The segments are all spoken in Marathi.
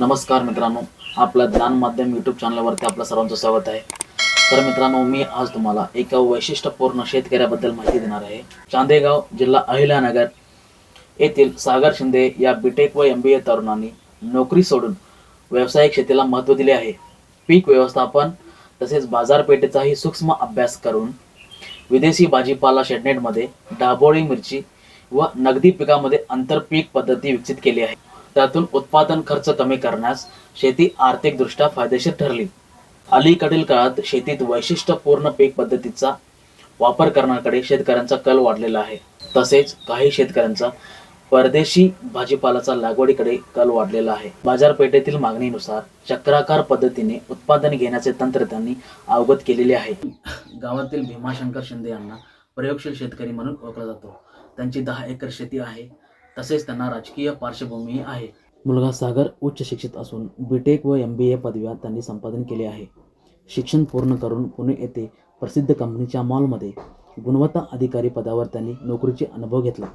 नमस्कार मित्रांनो. आपल्या ज्ञान माध्यम यूट्यूब चॅनलवरती आपलं सर्वांचं स्वागत आहे. तर मित्रांनो मी आज तुम्हाला एका वैशिष्ट्यपूर्ण शेतकऱ्याबद्दल माहिती देणार आहे. चांदेगाव जिल्हा अहिल्यानगर येथील सागर शिंदे या बीटेक व एम बी ए तरुणांनी नोकरी सोडून व्यावसायिक शेतीला महत्त्व दिले आहे. पीक व्यवस्थापन तसेच बाजारपेठेचाही सूक्ष्म अभ्यास करून विदेशी भाजीपाला शेडनेटमध्ये डाबोळी मिरची व नगदी पिकामध्ये आंतरपीक पद्धती विकसित केली आहे. त्यातून उत्पादन खर्च कमी करण्यास शेती आर्थिकदृष्ट्या फायदेशीर ठरली. अलीकडील काळात शेतीत वैशिष्ट्यपूर्ण पीक पद्धतीचा वापर करण्याकडे शेतकऱ्यांचा कल वाढलेला आहे. तसेच काही शेतकऱ्यांचा परदेशी भाजीपालाचा लागवडीकडे कल वाढलेला आहे. बाजारपेठेतील मागणीनुसार चक्राकार पद्धतीने उत्पादन घेण्याचे तंत्र त्यांनी अवगत केलेले आहे. गावातील भीमाशंकर शिंदे यांना प्रयोगशील शेतकरी म्हणून ओळखला जातो. त्यांची दहा एकर शेती आहे. तसेच त्यांना राजकीय पार्श्वभूमी आहे. मुलगा सागर उच्च शिक्षित असून बीटेक व एम बी ए पदव्या त्यांनी संपादन केले आहे. शिक्षण पूर्ण करून पुणे येथे प्रसिद्ध कंपनीच्या मॉलमध्ये गुणवत्ता अधिकारी पदावर त्यांनी नोकरीचे अनुभव घेतला.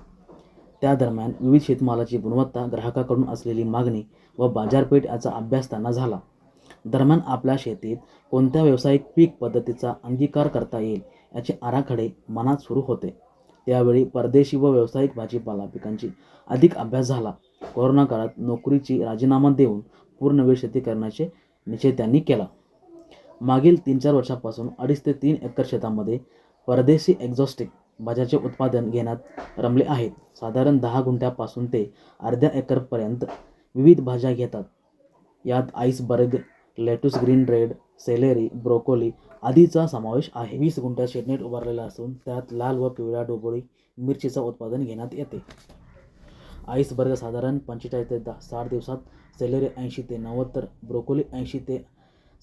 त्या दरम्यान विविध शेतमालाची गुणवत्ता ग्राहकाकडून असलेली मागणी व बाजारपेठ याचा अभ्यास त्यांना झाला. दरम्यान आपल्या शेतीत कोणत्या व्यावसायिक पीक पद्धतीचा अंगीकार करता येईल याचे आराखडे मनात सुरू होते. त्यावेळी परदेशी व व्यावसायिक भाजीपाला पिकांची अधिक अभ्यास झाला. कोरोना काळात नोकरीची राजीनामा देऊन पूर्णवेळ शेती करण्याचे निश्चय त्यांनी केला. मागील तीन चार वर्षापासून अडीच ते तीन एकर शेतामध्ये परदेशी एक्झॉस्टिक भाज्याचे उत्पादन घेण्यात रमले आहेत साधारण दहा गुंठ्यापासून ते अर्ध्या एकरपर्यंत विविध भाज्या घेतात. यात iceberg lettuce green red celery broccoli आदीचा समावेश आहे. वीस गुंठ्यात शेडनेट उभारलेला असून त्यात लाल व पिवळ्या डोबोळी मिरचीचं उत्पादन घेण्यात येते. आईसबर्ग साधारण पंचेचाळीस ते दहा साठ दिवसात सेलेरी ऐंशी ते नव्वद तर ब्रोकोली ऐंशी ते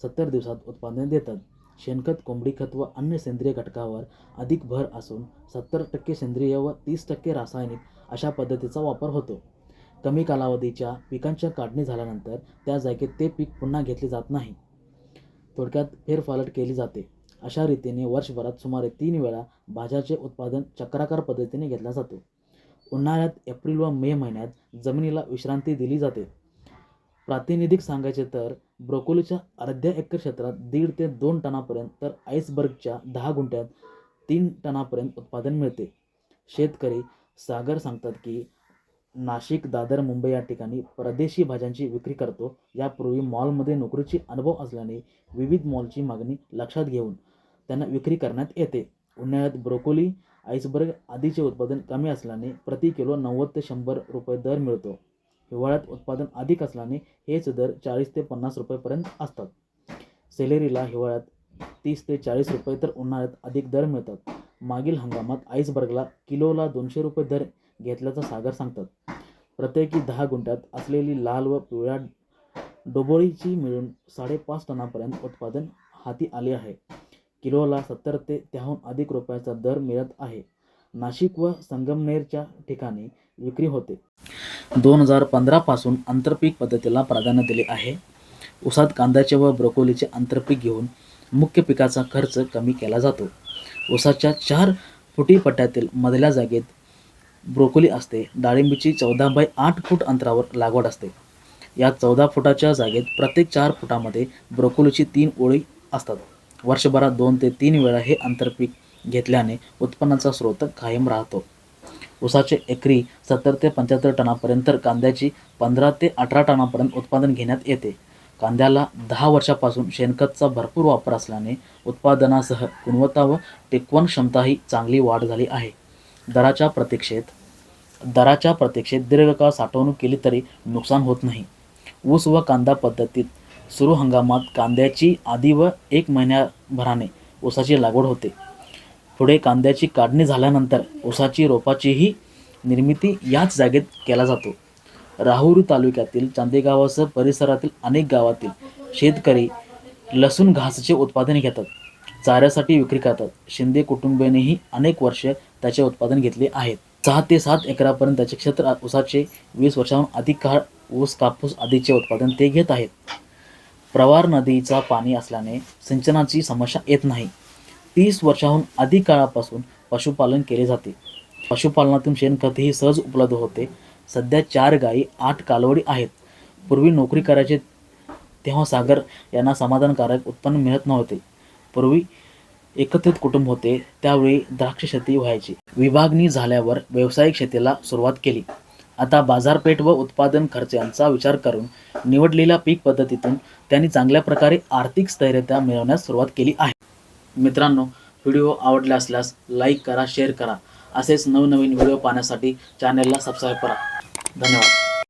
सत्तर दिवसात उत्पादन देतात. शेणखत कोंबडी खत व अन्य सेंद्रिय घटकावर अधिक भर असून सत्तर टक्के सेंद्रिय व तीस टक्के रासायनिक अशा पद्धतीचा वापर होतो. कमी कालावधीच्या पिकांच्या काढणी झाल्यानंतर त्या जागेत ते पीक पुन्हा घेतले जात नाही. थोडक्यात फेरफालट केली जाते. अशा रीतीने वर्षभरात सुमारे तीन वेळा भाज्याचे उत्पादन चक्राकार पद्धतीने घेतला जातो. उन्हाळ्यात एप्रिल व मे महिन्यात जमिनीला विश्रांती दिली जाते. प्रातिनिधिक सांगायचे तर ब्रोकोलीच्या अर्ध्या एकर क्षेत्रात दीड ते दोन टनापर्यंत तर आईसबर्गच्या दहा गुंठ्यात तीन टनापर्यंत उत्पादन मिळते. शेतकरी सागर सांगतात की नाशिक दादर मुंबई या ठिकाणी परदेशी भाज्यांची विक्री करतो. यापूर्वी मॉलमध्ये नोकरीची अनुभव असल्याने विविध मॉलची मागणी लक्षात घेऊन त्यांना विक्री करण्यात येते. उन्हाळ्यात ब्रोकोली आईसबर्ग आदीचे उत्पादन कमी असल्याने प्रति किलो नव्वद ते शंभर रुपये दर मिळतो. हिवाळ्यात उत्पादन अधिक असल्याने हेच दर चाळीस ते पन्नास रुपयेपर्यंत असतात. सेलेरीला हिवाळ्यात तीस ते चाळीस रुपये तर उन्हाळ्यात अधिक दर मिळतात. मागील हंगामात आईसबर्गला किलोला दोनशे रुपये दर घेतल्याचं सागर सांगतात. प्रत्येकी दहा गुंठ्यात असलेली लाल व पिवळ्या डोबोळीची मिळून साडेपाच टनापर्यंत उत्पादन हाती आले आहे. किलोला सत्तर ते त्याहून अधिक रुपयाचा दर मिळत आहे. नाशिक व संगमनेरच्या ठिकाणी विक्री होते. दोन हजार पंधरापासून आंतरपीक पद्धतीला प्राधान्य दिले आहे. उसात कांद्याचे व ब्रोकोलीचे आंतरपीक घेऊन मुख्य पिकाचा खर्च कमी केला जातो. उसाच्या चार फुटीपट्ट्यातील मधल्या जागेत ब्रोकोली असते डाळिंबीची चौदा बाय आठ फूट अंतरावर लागवड असते. या चौदा फुटाच्या जागेत प्रत्येक चार फुटामध्ये ब्रोकोलीची तीन ओळी असतात. वर्षभरात दोन ते तीन वेळा हे आंतरपीक घेतल्याने उत्पन्नाचा स्रोत कायम राहतो. ऊसाचे एकरी सत्तर ते पंच्याहत्तर टनापर्यंत कांद्याची पंधरा ते अठरा टनापर्यंत उत्पादन घेण्यात येते. कांद्याला दहा वर्षापासून शेणखतचा भरपूर वापर असल्याने उत्पादनासह गुणवत्ता व टिकवण क्षमताही चांगली वाढ झाली आहे. दराच्या प्रतीक्षेत दराच्या प्रतीक्षेत दीर्घकाळ साठवणूक केली तरी नुकसान होत नाही. ऊस व कांदा पद्धतीत सुरू हंगामात कांद्याची आधी व एक महिन्याभराने ऊसाची लागवड होते. पुढे कांद्याची काढणी झाल्यानंतर ऊसाची रोपाचीही निर्मिती याच जागेत केला जातो. राहुरी तालुक्यातील चांदेगावासह परिसरातील अनेक गावातील शेतकरी लसूण घासचे उत्पादन घेतात. चाऱ्यासाठी विक्री करतात. शिंदे कुटुंबियांनीही अनेक वर्ष त्याचे उत्पादन घेतले आहेत. सहा ते सात एकरापर्यंत त्याचे क्षेत्र ऊसाचे वीस वर्षाहून अधिक काळ ऊस कापूस आदीचे उत्पादन ते घेत आहेत. प्रवार नदीचा पाणी असल्याने सिंचनाची समस्या येत नाही. तीस वर्षाहून अधिक काळापासून पशुपालन केले जाते. पशुपालनातून शेणखतही सहज उपलब्ध होते. सध्या चार गायी आठ कालवडी आहेत. पूर्वी नोकरी करायचे तेव्हा सागर यांना समाधानकारक उत्पन्न मिळत नव्हते. पूर्वी एकत्रित कुटुंब होते त्यावेळी द्राक्ष शेती व्हायची. विभागणी झाल्यावर व्यावसायिक शेतीला सुरुवात केली. आता बाजारपेठ व उत्पादन खर्च यांचा विचार करून निवडलेल्या पीक पद्धतीतून त्यांनी चांगल्या प्रकारे आर्थिक स्थैर्यता मिळवण्यास सुरुवात केली आहे. मित्रांनो व्हिडिओ आवडला असल्यास लाईक करा शेअर करा. असेच नवनवीन व्हिडिओ पाहण्यासाठी चॅनलला सबस्क्राईब करा. धन्यवाद.